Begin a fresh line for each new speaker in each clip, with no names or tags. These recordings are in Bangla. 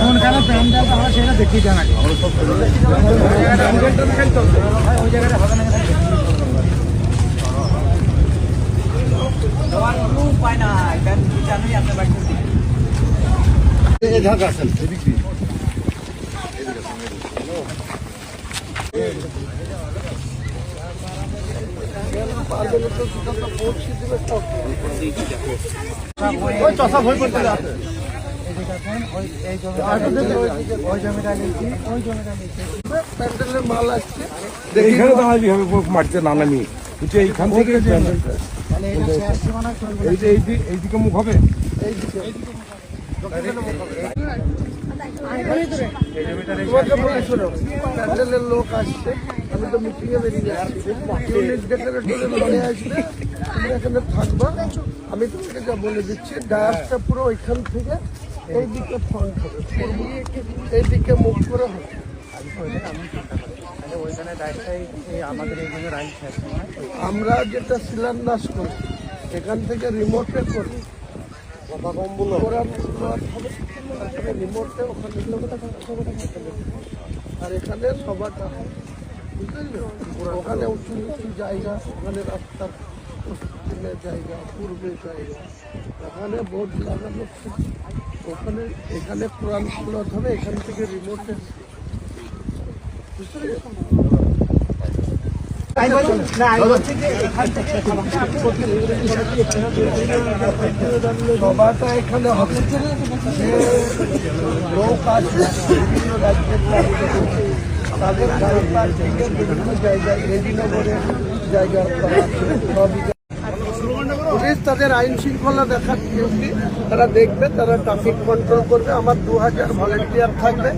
কোনখানে প্যান্ডেল আমরা সেটা তো ভাই, ওই জায়গাটা হবে না
এই ঝাঁক আসেন এদিক দিয়ে ওই চষা ভয় করতে আছে
ওই জমিটা নিয়েছি ওই জমিটা নিয়েছি
প্যান্ডেলের মাল আসছে
এইখানে দাঁড়াবি হবে মাটিতে না নামি বুঝছি এইখান থেকে প্যান্ডেলটা।
তাহলে এটা শেয়ার সীমানা চলবে
এই যে এইদিকে এইদিকে মুখ হবে
লোক আসছে আমি তো আসবে তুমি এখানে আমি তোমাকে যা বলে দিচ্ছি ডায়াসটা পুরো ওইখান থেকে এই দিকে ফ্রন্ট হবে এই দিকে মুখ করে হবে আমরা যেটা শিলান্যাস করি এখান থেকে রিমোটে করি। থেকে রিমোটে ওখানে আর এখানে হয়। ওখানে উঁচু উঁচু জায়গা, ওখানে পশ্চিমে জায়গা, পূর্বে জায়গা ওখানে বোর্ড লাগানো। ওখানে, এখানে কোরআন হবে, এখান থেকে রিমোটে বুঝতে পেরেছ? তাদের জায়গায় পুলিশ তাদের আইন শৃঙ্খলা দেখার তারা দেখবে, তারা ট্রাফিক কন্ট্রোল করবে। আমার দু হাজার ভলেন্টিয়ার থাকবে।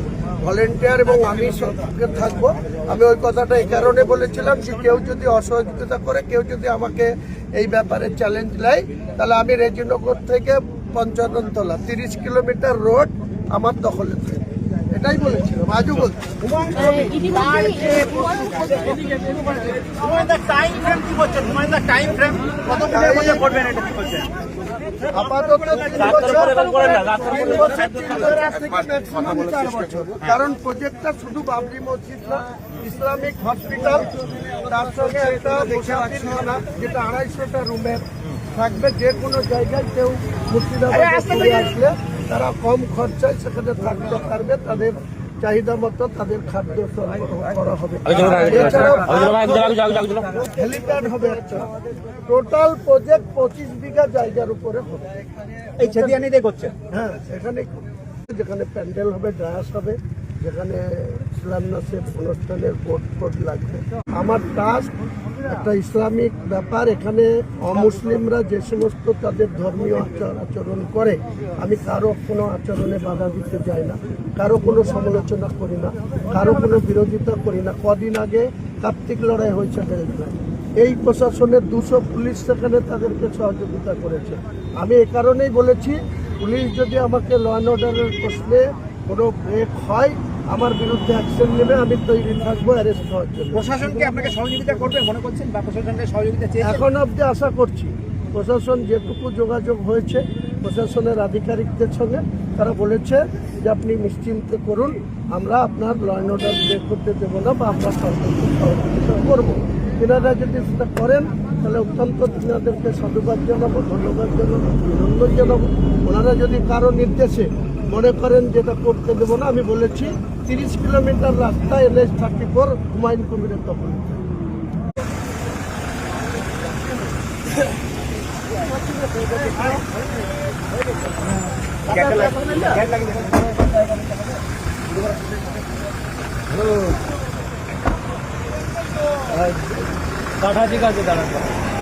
ভলেন্টিয়ার এবং আমি সঙ্গে থাকব। আমি ওই কথাটা এই কারণে বলেছিলাম যে কেউ যদি অসহযোগিতা করে, কেউ যদি আমাকে এই ব্যাপারে চ্যালেঞ্জ নেয়, তাহলে আমি রেজিনগর থেকে পঞ্চাননতলা, তিরিশ কিলোমিটার রোড আমার দখলে থাকবে। এটাই বলেছিলাম আজও বলছি। বছর। কারণ প্রজেক্টটা শুধু বাবরি মসজিদ না ইসলামিক হসপিটাল তার সঙ্গে একটা মুসাফিরখানা যেটা আড়াইশোটা রুমের থাকবে যে কোনো জায়গায় কেউ মুর্শিদাবাদে আসলে তারা কম খরচায় সেখানে থাকতে পারবে তাদের চাহিদা মতো তাদের খাদ্য করা হবে। হেলিপ্যাড হবে একটা। টোটাল প্রজেক্ট পঁচিশ বিঘা জায়গার উপরে হবে।
এই ছেদিয়ানি করছে?
হ্যাঁ সেখানে যেখানে প্যান্ডেল হবে ড্রাস হবে যেখানে ইসলামনাসের অনুষ্ঠানের বোর্ড ফোর্ড লাগবে। আমার টাস্ক একটা ইসলামিক ব্যাপার, এখানে অমুসলিমরা যে সমস্ত তাদের ধর্মীয় আচার আচরণ করে, আমি কারও কোনো আচরণে বাধা দিতে যাই না, কারও কোনো সমালোচনা করি না, কারও কোনো বিরোধিতা করি না। কদিন আগে কার্তিক লড়াই হয়েছে বেলগ্রাম এই প্রশাসনের দুশো পুলিশ সেখানে তাদেরকে সহযোগিতা করেছে। আমি এ কারণেই বলেছি, পুলিশ যদি আমাকে ল অ্যান্ড অর্ডারের প্রশ্নে কোনো ব্রেক হয় আমার বিরুদ্ধে অ্যাকশন নেবে আমি তৈরি থাকব অ্যারেস্ট হওয়ার জন্য।
প্রশাসনকে আপনাকে সহযোগিতা করবে মনে করছেন? বা প্রশাসনকে সহযোগিতা
এখন অবধি আশা করছি প্রশাসন যেটুকু যোগাযোগ হয়েছে প্রশাসনের আধিকারিকদের সঙ্গে তারা বলেছে যে আপনি নিশ্চিন্তে করুন আমরা আপনার ল অ্যান্ড অর্ডার ব্রেক করতে দেবো না বা আমরা সহযোগিতা করব। তিনারা যদি সেটা করেন তাহলে অত্যন্ত তিনাদেরকে সাধুবাদ জানাব ধন্যবাদ জানাব অভিনন্দন জানাব। ওনারা যদি কারও নির্দেশে মনে করেন যেটা করতে দেবো না, আমি বলেছি, তিরিশ কিলোমিটার রাস্তা এনএস থার্টি ফোর হুমায়ুন কবিরের দখল
কাঠা ঠিক আছে, দাঁড়ান।